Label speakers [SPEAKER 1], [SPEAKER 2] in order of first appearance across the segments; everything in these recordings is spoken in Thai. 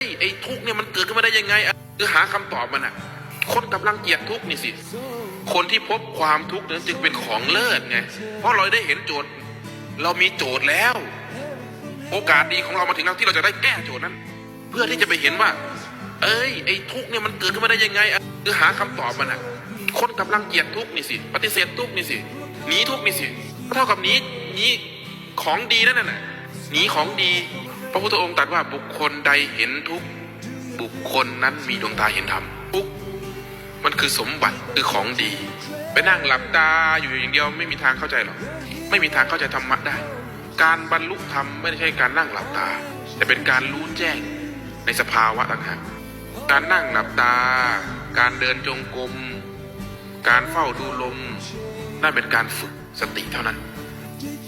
[SPEAKER 1] ไอ้ไอ้ทุกเนี่ยมันเกิดขึ้นมาได้ยังไงอะคือหาคำตอบมันอะคนกำลังเกลียดทุกนี่สิ คนที่พบความทุกข์นั้นจึงเป็นของเลิศไง เพราะเราได้เห็นโจทย์ เรามีโจทย์แล้ว โอกาสดีของเรามาถึงแล้วที่เราจะได้แก้โจทย์นั้น เพื่อที่จะไปเห็นว่า เอ้ยไอ้ทุกเนี่ยมันเกิดขึ้นมาได้ยังไงอะคือหาคำตอบมันอะคนกำลังเกลียดทุกนี่สิ ปฏิเสธทุกนี่สิหนีทุกนี่สิเท่ากับหนีหนีของดีนั่นน่ะหนีของดี ระพุทธองค์ตรัสว่าบุคคลใดเห็นทุกบุคคลนั้นมีดวงตาเห็นธรรมทุกมันคือสมบัติคือของดี ไปนั่งหลับตาอยู่อย่างเดียวไม่มีทางเข้าใจหรอกไม่มีทางเข้าใจธรรมะได้ การบรรลุธรรมไม่ใช่การนั่งหลับตา แต่เป็นการรู้แจ้งในสภาวะต่างหากการนั่งหลับตา การเดินจงกรมการเฝ้าดูลมนั่นเป็นการฝึกสติเท่านั้น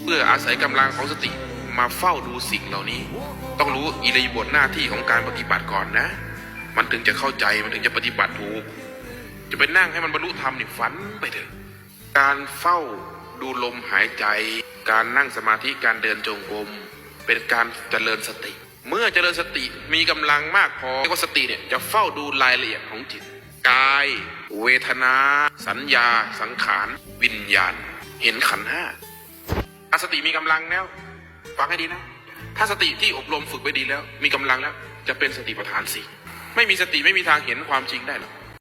[SPEAKER 1] เพื่ออาศัยกำลังของสติ มาเฝ้าดูสิ่งเหล่านี้ ต้องรู้อิริยาบถหน้าที่ของการปฏิบัติก่อนนะ มันถึงจะเข้าใจมันถึงจะปฏิบัติถูก จะไปนั่งให้มันบรรลุธรรมนี่ฝันไปเถอะการเฝ้าดูลมหายใจ การนั่งสมาธิการเดินจงกรมเป็นการเจริญสติ เมื่อเจริญสติมีกำลังมากพอเรียกว่าสติเนี่ยจะเฝ้าดูรายละเอียดของจิต กาย เวทนา สัญญา สังขาร วิญญาณ เห็นขันธ์ห้าถ้าสติมีกำลังแล้ว ฟังให้ดีนะ ถ้าสติที่อบรมฝึกไว้ดีแล้ว มีกำลังแล้ว จะเป็นสติปัฏฐานสี่ไม่มีสติไม่มีทางเห็นความจริงได้หรอก